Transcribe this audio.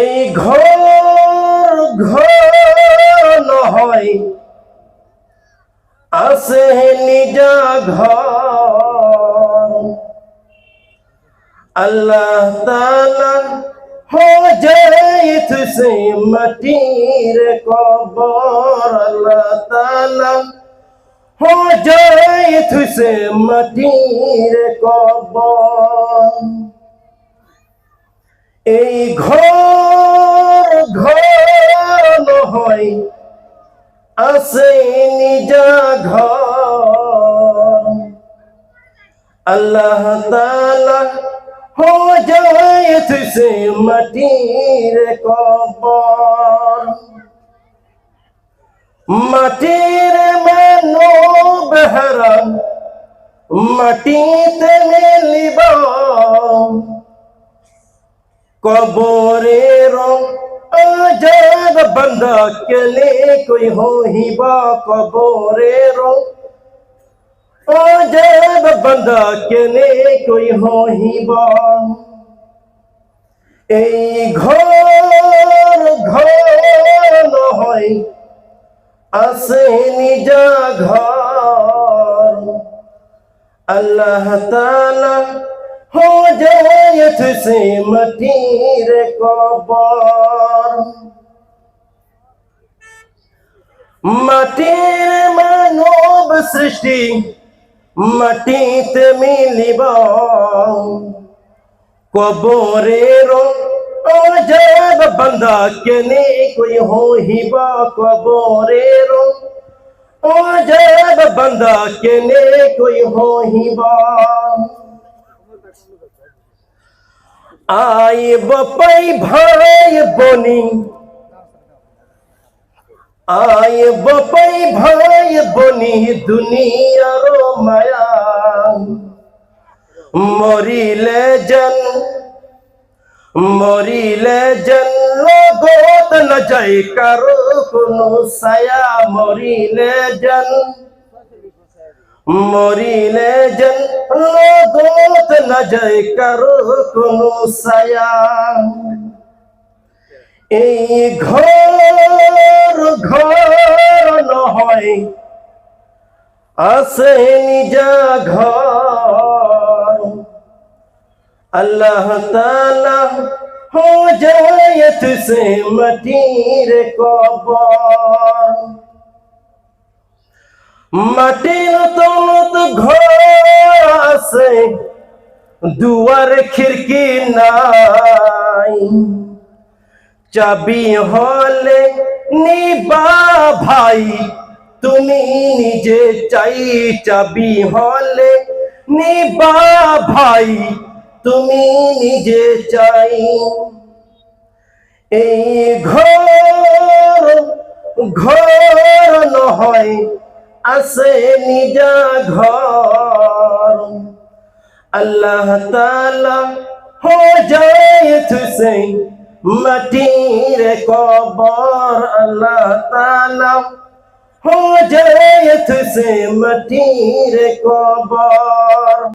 এই ঘর ঘর নহয় আছে নিজা ঘর। আল্লাহ তালা হো যায় মাটির কবর। আল্লাহ তালা হো যায় মাটির কবর। এই ঘর আছে নিজা ঘর। আল্লাহ তালা হো যায় তুসে মাটির কবর। মাটির মানব হারাম, মাটিতে মেলিব। কবরের আজা আজাব বন্দা কেলে কই হইবা কবরের আজাব বন্দা কেলে কই হইবা এই ঘর ঘর নহয় আছে নিজা ঘর আল্লাহ তালা हो जाए तुझसे मटीर कबर মাটির মানব সৃষ্টি মাটিতে মিলিব কবরের অজব বন্দা কেনে কই হইব কবরের অজব বন্দা কেনে কই হইব আইব পাই ভাই বনি আইব পাই ভাই বনি দুনিয়ার মায়া। মরিলে জন মরিলে জন লগত না যাই কারও কোনো ছায়া। মরিলে জন মরিলে জন লগত না যাই কারও কোনো ছায়া। এই ঘর ঘর নহয় আছে নিজা ঘর। আল্লাহ তালা হো যায় তুসে মাটির কবর। মাটির তলত ঘর আছে, দুয়ার খিড়কি নাই। চাবি হলে নিবা ভাই তুমি নিজে চাই চাবি হলে। নিবা ভাই তুমি নিজে চাই। এই ঘর ঘর নহয় আছে নিজা ঘর। আল্লাহ তালা হো যায় তুসে मटीर कबर अल्लाह ताला हो जाए तुझसे मटीर कबर